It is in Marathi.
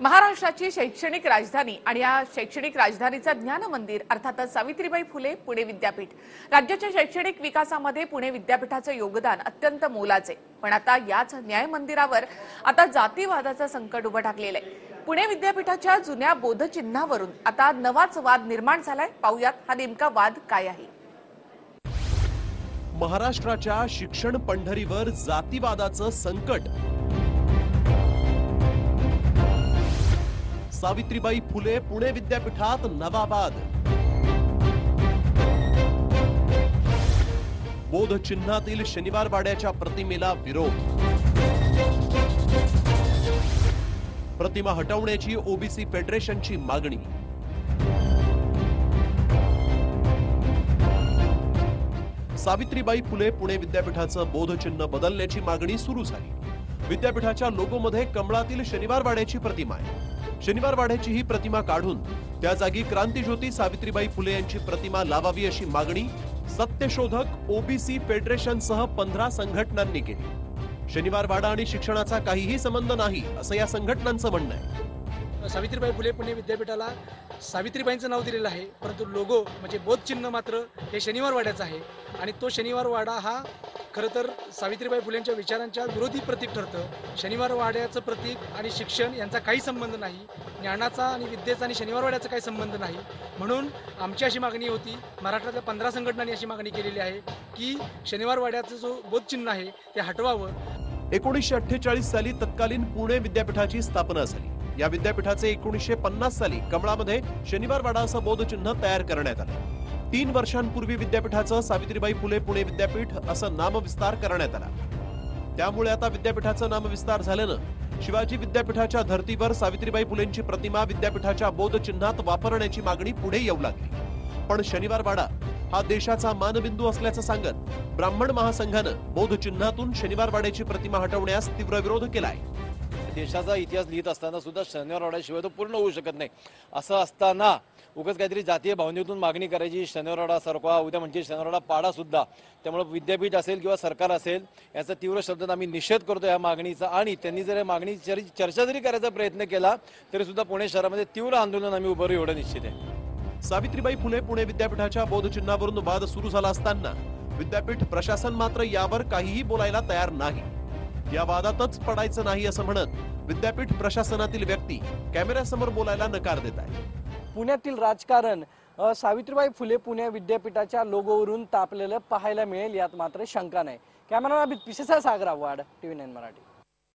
महाराष्ट्राची शैक्षणिक राजधानी आणि या शैक्षणिक राजधानीचं ज्ञान मंदिर अर्थातच सावित्रीबाई फुले पुणे विद्यापीठ. राज्याच्या शैक्षणिक विकासामध्ये पुणे विद्यापीठाचं योगदान अत्यंत मोलाचे. पण आता याच न्याय मंदिरावर आता जातीवादाचं संकट उभं ठाकलेलं आहे पुणे विद्यापीठाच्या जुन्या बोधचिन्हावरून आता नवाच वाद निर्माण झालाय. पाहुयात हा नेमका वाद काय आहे. महाराष्ट्राच्या शिक्षण पंढरीवर जातीवादाचं संकट सावित्रीबाई फुले पुणे विद्यापीठात नवाबाद. बोध चिन्हातील शनिवार वाड्याच्या प्रतिमेला विरोध. प्रतिमा हटवण्याची ओबीसी फेडरेशनची मागणी. सावित्रीबाई फुले पुणे विद्यापीठाचं बोधचिन्ह बदलण्याची मागणी सुरू झाली. विद्यापीठाच्या लोगोमध्ये कमळातील शनिवार वाड्याची प्रतिमा आहे. शनिवार वाड्याची ही प्रतिमा काढून त्या जागी क्रांतीज्योती सावित्रीबाई फुले यांची प्रतिमा लावावी अशी मागणी सत्यशोधक ओबीसी फेडरेशनसह पंधरा संघटनांनी केली. शनिवार वाडा आणि शिक्षणाचा काहीही संबंध नाही असं या संघटनांचं म्हणणं आहे. सावित्रीबाई फुले पुणे विद्यापीठाला सावित्रीबाईंचं नाव दिलेलं आहे परंतु लोगो म्हणजे बोधचिन्ह मात्र हे शनिवार वाड्याचं आहे. आणि तो शनिवार वाडा हा खरं तर सावित्रीबाई फुलेंच्या विचारांच्या विरोधी प्रतीक ठरतं. शनिवार वाड्याचं प्रतीक आणि शिक्षण यांचा काही संबंध नाही. ज्ञानाचा आणि विद्येचा आणि शनिवार वाड्याचा काही संबंध नाही. म्हणून आमची अशी मागणी होती महाराष्ट्रातल्या पंधरा संघटनांनी अशी मागणी केलेली आहे की शनिवार वाड्याचं जो बोधचिन्ह आहे ते हटवावं. एकोणीसशे अठ्ठेचाळीस साली तत्कालीन पुणे विद्यापीठाची स्थापना झाली. या विद्यापीठाचे एकोणीसशे पन्नास साली कमळामध्ये शनिवार वाडा असं बोधचिन्ह तयार करण्यात आलं. तीन वर्षांपूर्वी विद्यापीठाचं सावित्रीबाई फुले पुणे विद्यापीठ असं नामविस्तार करण्यात आला. त्यामुळे आता विद्यापीठाचं नामविस्तार झाल्यानं शिवाजी विद्यापीठाच्या धर्तीवर सावित्रीबाई फुलेंची प्रतिमा विद्यापीठाच्या बोधचिन्हात वापरण्याची मागणी पुढे येऊ लागली. पण शनिवार वाडा हा देशाचा मानबिंदू असल्याचं सांगत ब्राह्मण महासंघानं बोधचिन्हातून शनिवार वाड्याची प्रतिमा हटवण्यास तीव्र विरोध केलाय. देशाचा इतिहास लिहित असताना सुद्धा शनिवार वाड्याशिवाय तो पूर्ण होऊ शकत नाही. असं असताना उगाच काहीतरी जातीय भावनेतून मागणी करायची शनिवारवाडा सरकवा उद्या म्हणजे शनिवारवाडा पाडा सुद्धा. त्यामुळे विद्यापीठ असेल किंवा सरकार असेल याचा तीव्र शब्दात आम्ही निषेध करतो या मागणीचा आणि त्यांनी जर या मागणी चर्चा जरी करायचा प्रयत्न केला तरी सुद्धा पुणे शहरामध्ये तीव्र आंदोलन आम्ही उभं एवढं निश्चित आहे. सावित्रीबाई फुले पुणे विद्यापीठाच्या बोधचिन्हावरून वाद सुरू झाला असताना विद्यापीठ प्रशासन मात्र यावर काहीही बोलायला तयार नाही. या वादातच पडायचं नाही असं म्हणत विद्यापीठ प्रशासनातील व्यक्ती कॅमेऱ्यासमोर बोलायला नकार देत आहे. पुण्यातील राजकारण सावित्रीबाई फुले पुणे विद्यापीठाच्या लोगोवरून तापलेलं पाहायला मिळेल यात मात्र शंका नाही. कॅमेरा पिसेसा सागरा वाड टीव्ही नाईन मराठी.